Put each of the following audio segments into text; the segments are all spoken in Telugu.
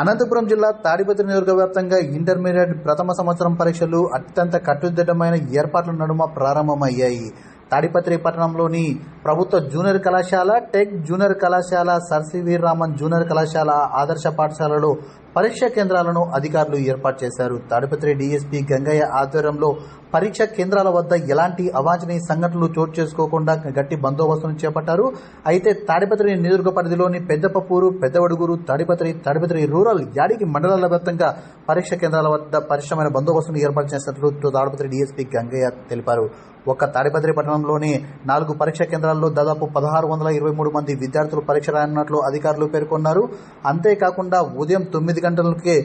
అనంతపురం జిల్లా తాడిపత్రి నియోజకవ్యాప్తంగా ఇంటర్మీడియట్ ప్రథమ సంవత్సరం పరీక్షలు అత్యంత కట్టుదిట్టమైన ఏర్పాట్ల నడుమ ప్రారంభమయ్యాయి. తాడిపత్రి పట్టణంలోని ప్రభుత్వ జూనియర్ కళాశాల టెక్ జూనియర్ కళాశాల sir C V Raman junior కళాశాల ఆదర్శ పాఠశాలలో పరీక్షా కేంద్రాలను అధికారులు ఏర్పాటు చేశారు. తాడిపత్రి డీఎస్పీ గంగయ్య ఆధ్వర్యంలో పరీక్షా కేంద్రాల వద్ద ఎలాంటి అవాంఛనీయ సంఘటనలు చోటు చేసుకోకుండా గట్టి బందోబస్తును చేపట్టారు. అయితే తాడిపత్రి నియోజక పరిధిలోని పెద్దపప్పూరు పెద్దవడుగురు తాడిపత్రి తాడిపత్రి రూరల్ యాడికి మండలాల వ్యాప్తంగా పరీక్షా కేంద్రాల వద్ద పరిశ్రమైన బందోబస్తును ఏర్పాటు చేసినట్లు తాడిపత్రి డీఎస్పీ గంగయ్య తెలిపారు. ఒక్క తాడిపత్రి పట్టణంలోని నాలుగు పరీక్ష కేంద్రాల్లో దాదాపు పదహారు వందల ఇరవై మూడు మంది విద్యార్థులు పరీక్ష రాయనున్నట్లు అధికారులు పేర్కొన్నారు. అంతేకాకుండా ఉదయం తొమ్మిది గంటలకే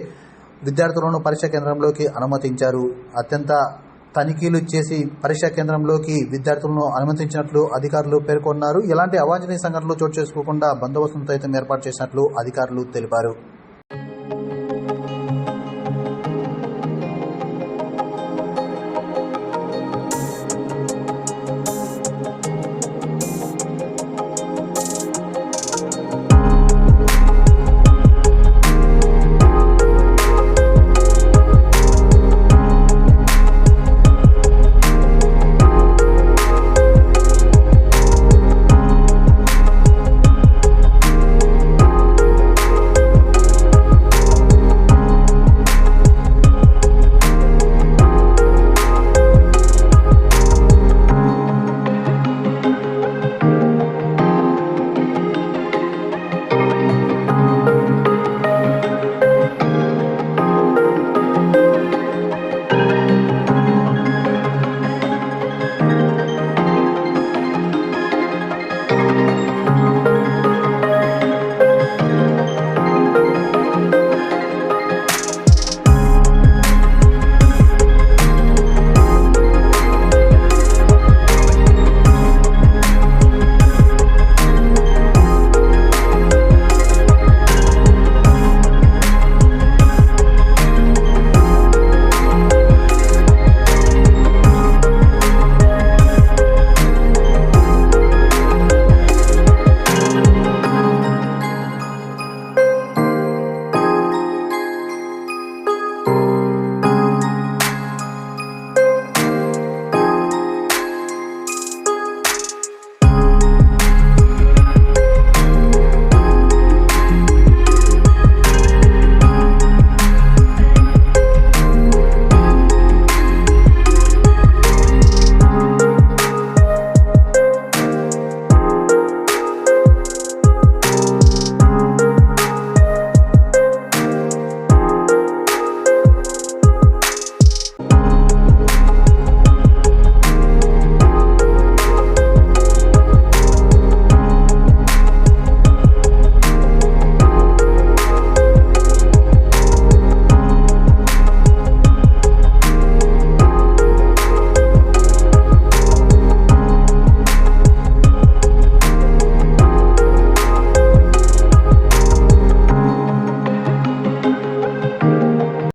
విద్యార్థులను పరీక్షా కేంద్రంలోకి అనుమతించారు. అత్యంత తనిఖీలు చేసి పరీక్షా కేంద్రంలోకి విద్యార్థులను అనుమతించినట్లు అధికారులు పేర్కొన్నారు. ఎలాంటి అవాంఛనీయ సంఘటనలు చోటు చేసుకోకుండా బందోబస్తును సైతం ఏర్పాటు చేసినట్లు అధికారులు తెలిపారు.